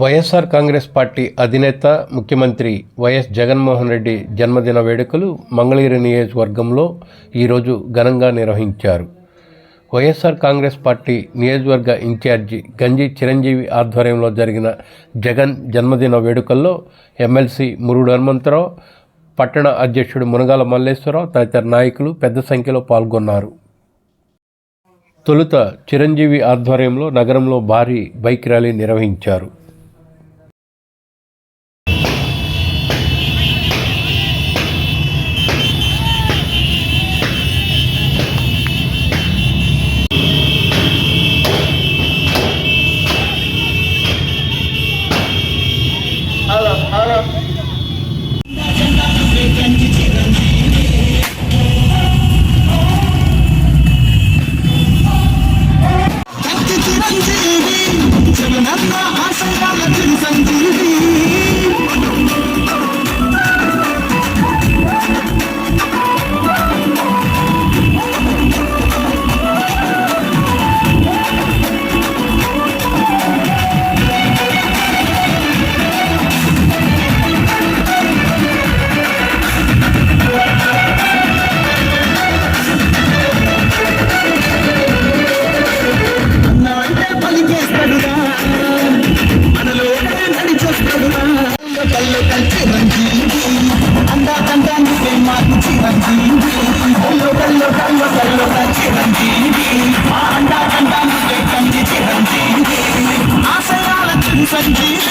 YSR Congress party అధినేత ముఖ్యమంత్రి YS Jaganmohan Reddy జన్మదిన వేడుకలు మంగళగిరి నియోజకవర్గంలో ఈరోజు ఘనంగా నిర్వహించారు. వైఎస్ఆర్ కాంగ్రెస్ పార్టీ నియోజకవర్గ ఇన్ఛార్జి గంజి చిరంజీవి ఆధ్వర్యంలో జరిగిన జగన్ జన్మదిన వేడుకల్లో ఎమ్మెల్సీ మురుడు హనుమంతరావు పట్టణ అధ్యక్షుడు మునగాల మల్లేశ్వరరావు తదితర నాయకులు పెద్ద సంఖ్యలో పాల్గొన్నారు. తొలుత చిరంజీవి ఆధ్వర్యంలో నగరంలో భారీ బైక్ ర్యాలీ నిర్వహించారు.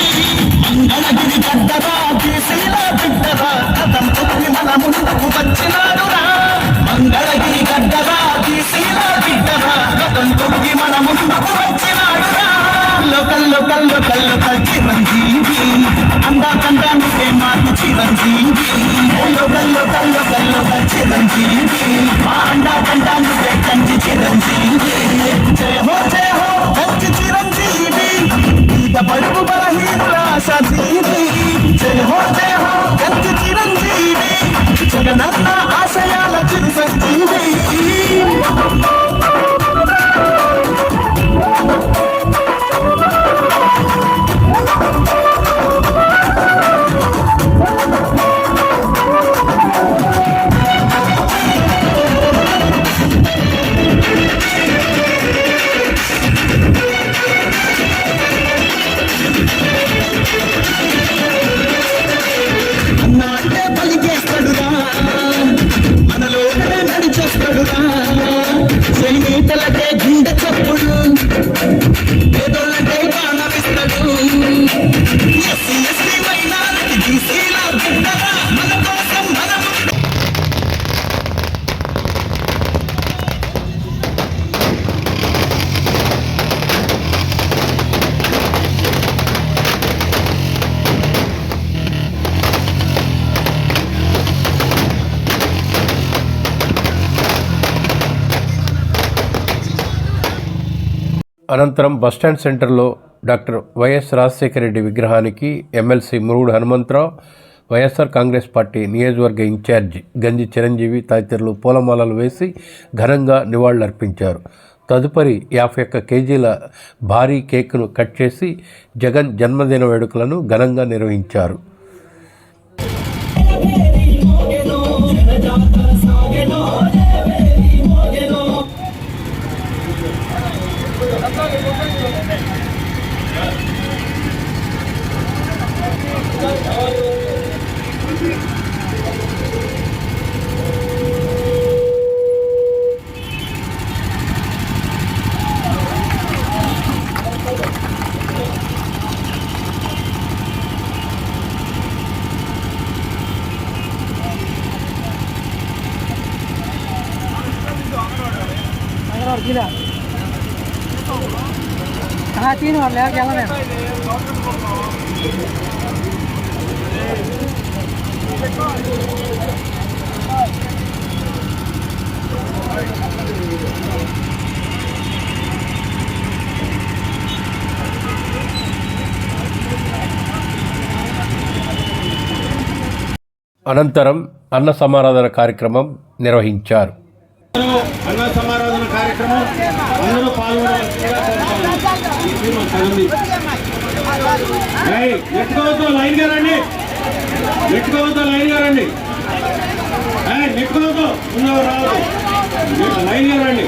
మంగళగిరి గడ్డరా కేసీల బిడ్డరా కథం తొక్కి మన ముందుకు వచ్చినాడురా. మంగళగిరి గడ్డరా కేసీల బిడ్డరా కథం తొక్కి మన ముందుకు వచ్చినాడురా. లోకల్లో కల్లో కల్లో చిరంజీవి. అందా కందా నువ్వే మాకు చిరంజీవి. లోకల్లో కల్లో కల్లో చిరంజీవి. మా అందా కందా నువ్వే కంచి చిరంజీవి. గుండె చప్పుడు పేదోళ్ళకే బాణమిస్తాడు అనంతరం బస్టాండ్ సెంటర్లో డాక్టర్ వైఎస్ రాజశేఖర రెడ్డి విగ్రహానికి MLC Murugudu Hanumantharao YSR Congress party నియోజకవర్గ ఇన్ఛార్జ్ గంజి చిరంజీవి తదితరులు పూలమాలలు వేసి ఘనంగా నివాళులర్పించారు తదుపరి యాభై ఒక్క కేజీల భారీ కేక్ను కట్ చేసి జగన్ జన్మదిన వేడుకలను ఘనంగా నిర్వహించారు और Let's go. हाँ तीन और ले क्या है అనంతరం అన్న సమారాధన కార్యక్రమం నిర్వహించారు అన్న సమారాధన కార్యక్రమం అందరూ పాల్గొనవలసిందిగా నెట్టుకోవద్దు లైన్గా రండి. నెట్టుకోవద్దు లైన్గా రండి. నెట్టుకోవద్దు రావద్దు. లైన్గా రండి.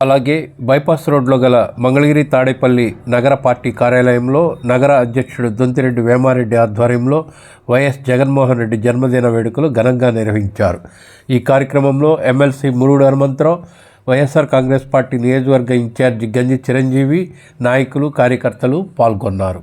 అలాగే బైపాస్ రోడ్లో గల మంగళగిరి తాడేపల్లి నగర పార్టీ కార్యాలయంలో నగర అధ్యక్షుడు దొంతిరెడ్డి వేమారెడ్డి ఆధ్వర్యంలో వైఎస్ జగన్మోహన్ రెడ్డి జన్మదిన వేడుకలు ఘనంగా నిర్వహించారు. ఈ కార్యక్రమంలో ఎమ్మెల్సీ మురుడు హనుమంతరావు వైఎస్ఆర్ కాంగ్రెస్ పార్టీ నియోజకవర్గ ఇన్ఛార్జి గంజి చిరంజీవి నాయకులు కార్యకర్తలు పాల్గొన్నారు.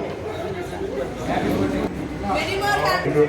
జై